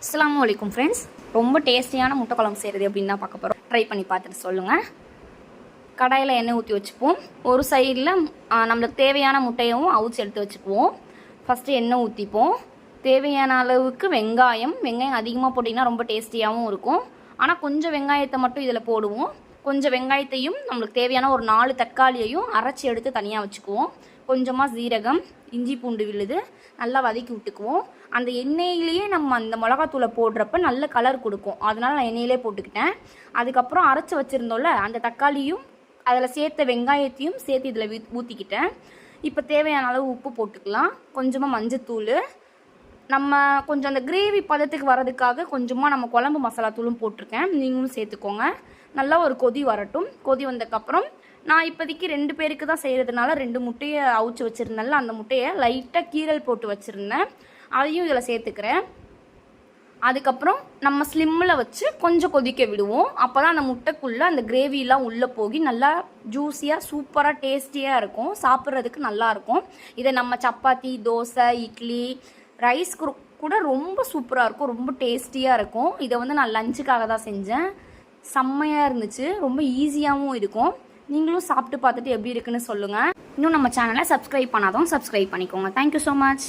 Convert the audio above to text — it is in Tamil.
அஸ்லாம் வலைக்கும் ஃப்ரெண்ட்ஸ் ரொம்ப டேஸ்டியான முட்டை குழம்பு செய்கிறது அப்படின்னு தான் பார்க்க போகிறோம் ட்ரை பண்ணி பார்த்துட்டு சொல்லுங்கள் கடாயில் எண்ணெய் ஊற்றி வச்சுப்போம் ஒரு சைடில் நம்மளுக்கு தேவையான முட்டையும் அவுச்சு எடுத்து வச்சுக்குவோம். ஃபஸ்ட்டு எண்ணெய் ஊற்றிப்போம் தேவையான அளவுக்கு வெங்காயம். வெங்காயம் அதிகமாக போட்டிங்கன்னா ரொம்ப டேஸ்டியாகவும் இருக்கும். ஆனால் கொஞ்சம் வெங்காயத்தை மட்டும் இதில் போடுவோம். கொஞ்சம் வெங்காயத்தையும் நம்மளுக்கு தேவையான ஒரு நாலு தக்காளியையும் அரைச்சி எடுத்து தனியாக வச்சுக்குவோம். கொஞ்சமாக சீரகம் இஞ்சி பூண்டு விழுது நல்லா வதக்கி விட்டுக்குவோம். அந்த எண்ணெயிலேயே நம்ம அந்த மிளகாத்தூளை போடுறப்ப நல்ல கலர் கொடுக்கும். அதனால் நான் எண்ணெயிலே போட்டுக்கிட்டேன். அதுக்கப்புறம் அரைச்சி வச்சுருந்தோம்ல அந்த தக்காளியும் அதில் சேர்த்த வெங்காயத்தையும் சேர்த்து இதில் ஊற்றிக்கிட்டேன் இப்போ தேவையான அளவு உப்பு போட்டுக்கலாம். கொஞ்சமாக மஞ்சத்தூள். நம்ம கொஞ்சம் அந்த கிரேவி பதத்துக்கு வரதுக்காக கொஞ்சமாக நம்ம குழம்பு மசாலா தூளும் போட்டிருக்கேன். நீங்களும் சேர்த்துக்கோங்க. நல்லா ஒரு கொதி வரட்டும். கொதி வந்ததுக்கப்புறம் நான் இப்போதைக்கு ரெண்டு பேருக்கு தான் செய்கிறதுனால ரெண்டு முட்டையை அவிச்சு வச்சுருந்தேன்ல அந்த முட்டையை லைட்டாக கீரல் போட்டு வச்சுருந்தேன். அதையும் இதில் சேர்த்துக்கிறேன். அதுக்கப்புறம் நம்ம ஸ்லிம்மில் வச்சு கொஞ்சம் கொதிக்க விடுவோம். அப்போ தான் அந்த முட்டைக்குள்ளே அந்த கிரேவிலாம் உள்ளே போகி நல்லா ஜூஸியாக சூப்பராக டேஸ்டியாக இருக்கும். சாப்பிட்றதுக்கு நல்லாயிருக்கும் இதை நம்ம சப்பாத்தி தோசை இட்லி ரைஸ் கூட ரொம்ப சூப்பராக இருக்கும். ரொம்ப டேஸ்டியாக இருக்கும். இதை வந்து நான் லஞ்சுக்காக தான் செஞ்சேன். செம்மையாக இருந்துச்சு. ரொம்ப ஈஸியாகவும் இருக்கும். நீங்களும் சாப்பிட்டு பார்த்துட்டு எப்படி இருக்குன்னு சொல்லுங்கள் இன்னும் நம்ம சேனலை சப்ஸ்கிரைப் பண்ணாதவங்க சப்ஸ்கிரைப் பண்ணிக்கோங்க. Thank you so much